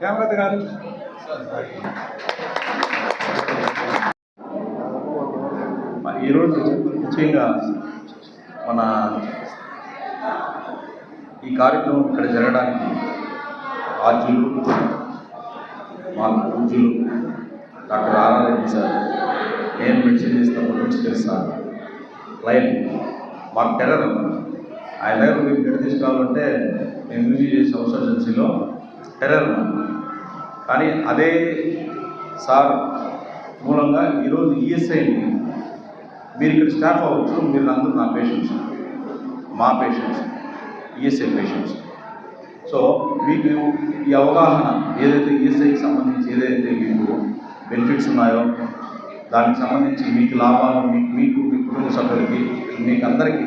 Camera గారు ఈరోజు ముఖ్యంగా మన ఈ కార్యక్రమం ఇక్కడ జరగడానికి ఆర్జులు మా పూజలు డాక్టర్ ఆరారెడ్డి సార్ నేను మెడిసిన్ చేసినప్పటి నుంచి తెలుస్తాను. లైన్ మాకు టెర్రర్ ఆయన దగ్గర మీరు ఇక్కడ తీసుకురావాలంటే నేను యూజీ చేసే హౌస్ ఏజెన్సీలో టెర్రర్ కానీ అదే సార్ మూలంగా ఈరోజు ఈఎస్ఐని మీరు ఇక్కడ స్టాఫ్ అవ్వచ్చు మీరు అందరూ నా పేషెంట్స్ మా పేషెంట్స్ ఈఎస్ఐ పేషెంట్స్ సో మీకు ఈ అవగాహన ఏదైతే ఈఎస్ఐకి సంబంధించి ఏదైతే మీకు బెనిఫిట్స్ ఉన్నాయో దానికి సంబంధించి మీకు లాభాలు మీకు మీకు మీ కుటుంబ సభ్యులకి మీకు అందరికీ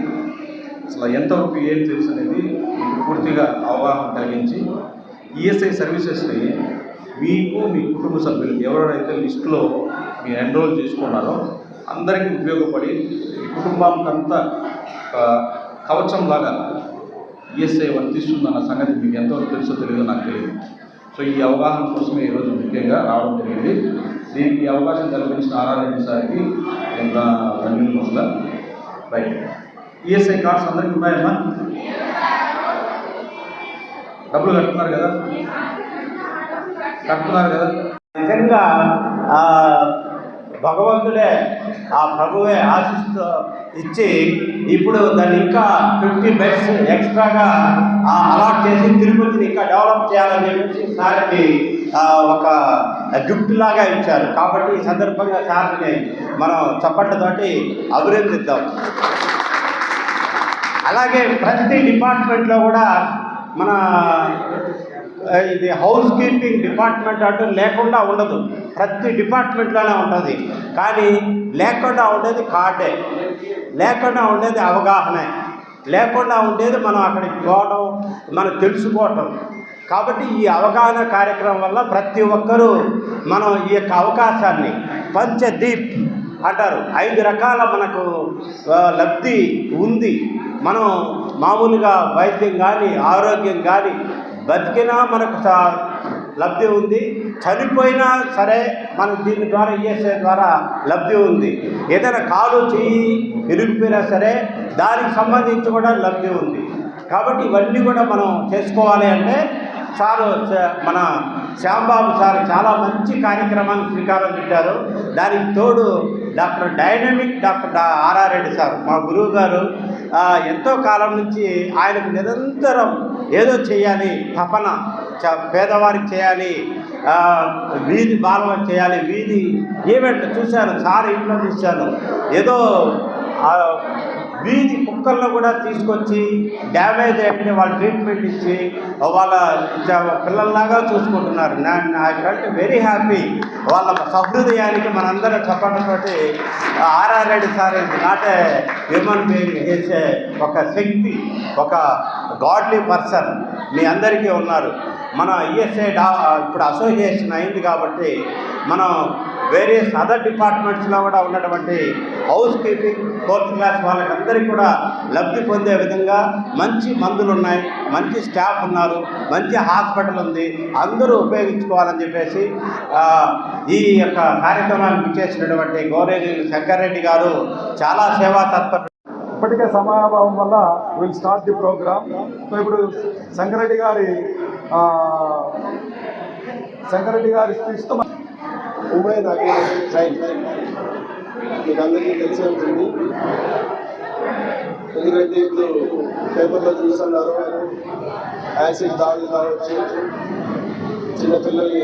అసలు ఎంతవరకు ఏం తెలుసు అనేది మీకు పూర్తిగా అవగాహన కలిగించి ఈఎస్ఐ సర్వీసెస్ని మీకు మీ కుటుంబ సభ్యులు ఎవరైతే లిస్టులో మీరు ఎన్రోల్ చేసుకున్నారో అందరికీ ఉపయోగపడి మీ కుటుంబానికి అంతా ఒక కవచం లాగా ఈఎస్ఐ వర్తిస్తుందన్న సంగతి మీకు ఎంతవరకు తెలుసో తెలియదో నాకు తెలియదు. సో ఈ అవగాహన కోసమే ఈరోజు ముఖ్యంగా రావడం జరిగింది. దీనికి అవకాశం కల్పించిన ఆర్ఆర్ఎన్ సార్కి ఎంత ధన్యవాదాలు. రైట్ ఈఎస్ఐ కార్డ్స్ అందరికీ ఉన్నాయమ్మా? డబ్బులు కట్టుతున్నారు కదా? కట్టుతున్నారు కదా? నిజంగా భగవంతుడే ఆ ప్రభువే ఆశిస్తూ ఇచ్చి ఇప్పుడు దాన్ని ఇంకా ఫిఫ్టీ బెడ్స్ ఎక్స్ట్రాగా అలాట్ చేసి తిరుపతిని ఇంకా డెవలప్ చేయాలని చెప్పేసి సార్కి ఒక గిఫ్ట్ లాగా ఇచ్చారు. కాబట్టి ఈ సందర్భంగా సార్ని మనం చప్పట్లతోటి అభినందిద్దాం. అలాగే ప్రతి డిపార్ట్మెంట్లో కూడా మన ఇది హౌస్ కీపింగ్ డిపార్ట్మెంట్ అంటూ లేకుండా ఉండదు. ప్రతి డిపార్ట్మెంట్లోనే ఉంటుంది. కానీ లేకుండా ఉండేది కార్డే. లేకుండా ఉండేది అవగాహనే. లేకుండా ఉండేది మనం అక్కడికి పోవడం మనం తెలుసుకోవటం. కాబట్టి ఈ అవగాహన కార్యక్రమం వల్ల ప్రతి ఒక్కరూ మనం ఈ యొక్క అవకాశాన్ని పంచదీప్ అంటారు. ఐదు రకాల మనకు లబ్ధి ఉంది. మనం మామూలుగా వైద్యం కానీ ఆరోగ్యం కానీ బతికినా మనకు లబ్ధి ఉంది. చనిపోయినా సరే మనం దీని ద్వారా ఈఎస్ఐ ద్వారా లబ్ధి ఉంది. ఏదైనా కాలు చేయి ఇరిగిపోయినా సరే దానికి సంబంధించి కూడా లబ్ధి ఉంది. కాబట్టి ఇవన్నీ కూడా మనం చేసుకోవాలి అంటే సారు మన శ్యాంబాబు సార్ చాలా మంచి కార్యక్రమాన్ని శ్రీకారం చుట్టారు. దానికి తోడు డాక్టర్ డైనమిక్ డాక్టర్ డా- ఆర్ఆర్ రెడ్డి సార్ మా గురువు గారు ఎంతో కాలం నుంచి ఆయనకు నిరంతరం ఏదో చేయాలి తపన పేదవారికి చేయాలి వీధి బాలవ చేయాలి వీధి ఈవెంట్ చూశాను సార్ ఇంట్లో చూశాను. ఏదో వీధి కుక్కలను కూడా తీసుకొచ్చి డ్యామేజ్ అయితే వాళ్ళ ట్రీట్మెంట్ ఇచ్చి వాళ్ళ పిల్లల్లాగా చూసుకుంటున్నారు. నా ఐ ఫెల్ట్ వెరీ హ్యాపీ వాళ్ళ సహృదయానికి మనందరం చెప్పడంతోటి R R Reddy sir is not a human being చేసే ఒక శక్తి ఒక గాడ్లీ పర్సన్ మీ అందరికీ ఉన్నారు. మన ఈఎస్ఐ డా ఇప్పుడు అసోసియేషన్ అయింది కాబట్టి మనం వేరియస్ అదర్ డిపార్ట్మెంట్స్లో కూడా ఉన్నటువంటి హౌస్ కీపింగ్ ఫోర్త్ క్లాస్ వాళ్ళకందరికీ కూడా లబ్ధి పొందే విధంగా మంచి మందులు ఉన్నాయి మంచి స్టాఫ్ ఉన్నారు మంచి హాస్పిటల్ ఉంది అందరూ ఉపయోగించుకోవాలని చెప్పేసి ఈ యొక్క కార్యక్రమానికి ఇచ్చేసినటువంటి గౌరవనీయులు శంకర్రెడ్డి గారు చాలా సేవా తత్పర ఇప్పటికే సమయాభావం వల్ల will start the program so ఇప్పుడు శంకరెడ్డి గారి శంకరెడ్డి గారి స్పీచ్తో ఉమ్మడి నాకు ట్రైన్ మీకు అందరికీ తెలిసి ఉంటుంది. ఎందుకంటే ఇప్పుడు పేపర్లో చూస్తున్నారు. యాసిడ్ దాడులు కావచ్చు చిన్నపిల్లల్ని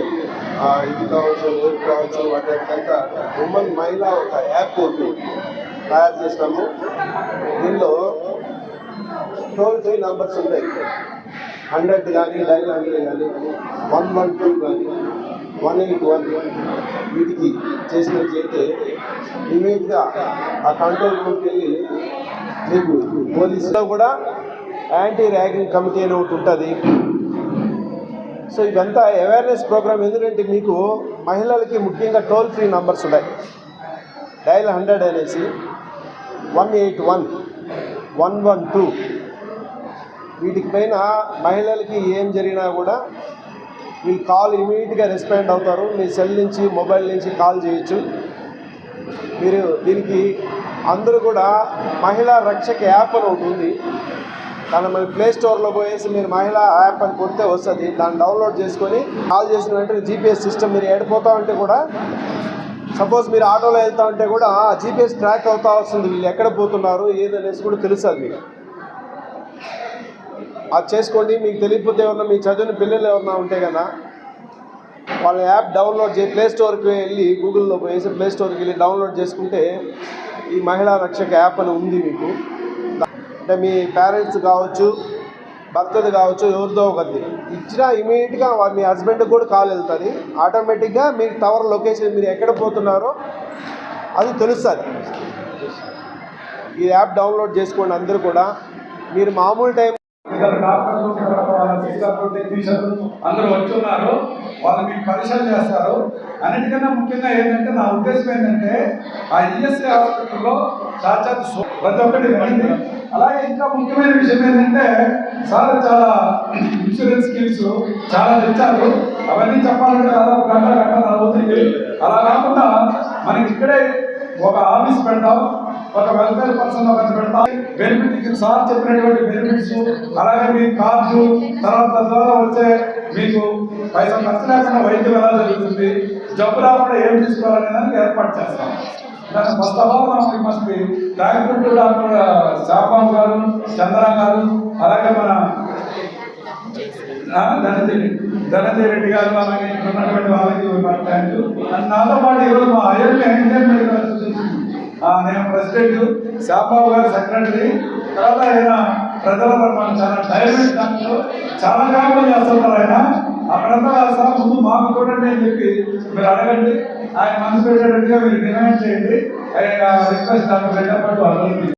ఇది కావచ్చు ఊరు కావచ్చు వాటికంతా ఉమెన్ మహిళ ఒక యాప్ ఒకటి తయారు చేస్తాము. దీనిలో టోల్ ఫ్రీ నంబర్స్ ఉంటాయి. హండ్రెడ్ కానీ నైన్ హండ్రెడ్ కానీ వన్ వన్ టూ కానీ వన్ ఎయిట్ వన్ వీటికి చేసినట్లయితే ఇమీడియట్గా ఆ కంట్రోల్ రూమ్కి వెళ్ళి మీకు పోలీసులో కూడా యాంటీ ర్యాగింగ్ కమిటీ అని ఒకటి ఉంటుంది. సో ఇదంతా అవేర్నెస్ ప్రోగ్రామ్. ఎందుకంటే మీకు మహిళలకి ముఖ్యంగా టోల్ ఫ్రీ నంబర్స్ ఉన్నాయి. డైల్ హండ్రెడ్ అనేసి one eight one one one two వీటికి పైన మహిళలకి ఏం జరిగినా కూడా వీళ్ళు కాల్ ఇమీడియట్గా రెస్పాండ్ అవుతారు. మీ సెల్ నుంచి మొబైల్ నుంచి కాల్ చేయొచ్చు. మీరు దీనికి అందరూ కూడా మహిళా రక్షక యాప్ అని ఒకటి ఉంది. దాన్ని మన ప్లే స్టోర్లో పోయేసి మీరు మహిళా యాప్ అని కొడితే వస్తుంది. దాన్ని డౌన్లోడ్ చేసుకొని కాల్ చేసిన వెంటనే జీపీఎస్ సిస్టమ్ మీరు ఎడిపోతా ఉంటే కూడా సపోజ్ మీరు ఆటోలో వెళ్తా ఉంటే కూడా జీపీఎస్ ట్రాక్ అవుతా వస్తుంది. వీళ్ళు ఎక్కడ పోతున్నారు? ఏదనేసి కూడా తెలుస్తుంది మీకు. అది చేసుకోండి మీకు తెలియకపోతే ఎవరన్నా మీ చదివిన పిల్లలు ఎవరన్నా ఉంటే కదా వాళ్ళ యాప్ డౌన్లోడ్ చేసి ప్లే స్టోర్కి వెళ్ళి గూగుల్లో పోయేసి ప్లే స్టోర్కి వెళ్ళి డౌన్లోడ్ చేసుకుంటే ఈ మహిళా రక్షక యాప్ అని ఉంది మీకు. అంటే మీ పేరెంట్స్ కావచ్చు భర్తది కావచ్చు ఎవరిదో ఒకటి ఇచ్చినా ఇమీడియట్గా మీ హస్బెండ్కి కూడా కాల్ వెళ్తుంది. ఆటోమేటిక్గా మీరు టవర్ లొకేషన్ మీరు ఎక్కడ పోతున్నారో అది తెలుస్తుంది. ఈ యాప్ డౌన్లోడ్ చేసుకోండి అందరూ కూడా. మీరు మామూలు టైం అందరూ వచ్చి ఉన్నారు. వాళ్ళు మీకు పరిశీలన చేస్తారు. అన్నిటికన్నా ముఖ్యంగా ఏంటంటే నా ఉద్దేశం ఏంటంటే ఆ ఈఎస్ఐ హాస్పిటల్లో సాక్షాత్ ప్రతి ఒక్కటి వెళ్ళింది అలాగే ఇంకా ముఖ్యమైన విషయం ఏంటంటే సార్ చాలా ఇన్సూరెన్స్ స్కీమ్స్ చాలా తెచ్చారు. అవన్నీ చెప్పాలంటే దాదాపు గంట గంట అవుతుంది అలా కాకుండా మనకి ఇక్కడే ఒక ఆఫీస్ పెడతాం ఒక వెల్ఫేర్ పర్సన్ ఒకటి పెడతాం. బెనిఫిట్ సార్ చెప్పినటువంటి బెనిఫిట్స్ అలాగే మీ కార్డు తర్వాత ద్వారా వచ్చే మీకు పైసా ఖర్చు లేకుండా వైద్యం ఎలా జరుగుతుంది జబ్బు రాకుండా ఏం తీసుకోవాలనే దానికి ఏర్పాటు చేస్తాం. దాని ఫస్ట్ ఆఫ్ ఆల్ మనం must be thankful to doctor శాపాం గారు చంద్ర గారు అలాగే మన ధనంజయ్ ధనంజయ రెడ్డి గారు అలాగే ఇక్కడ ఉన్నటువంటి వాళ్ళకి మాట్లాడారు నాతో పాటు ఈరోజు మా అయోధ్య ఎంజన్ మెడికల్ అసోసియేషన్ నేను ప్రెసిడెంట్ శాంబాబు గారు సెక్రటరీ తర్వాత ఆయన ప్రజల మనం చాలా డైరెక్ట్ దాంట్లో చాలా కాలం చేస్తున్నారు ఆయన. అక్కడంతా కాదు సార్ ముందు మాకు చూడండి అని చెప్పి మీరు అడగండి. ఆయన మనసు పెట్టేటట్టుగా మీరు డిమాండ్ చేయండి. ఆయన రిక్వెస్ట్ పెట్టేటప్పుడు అడగండి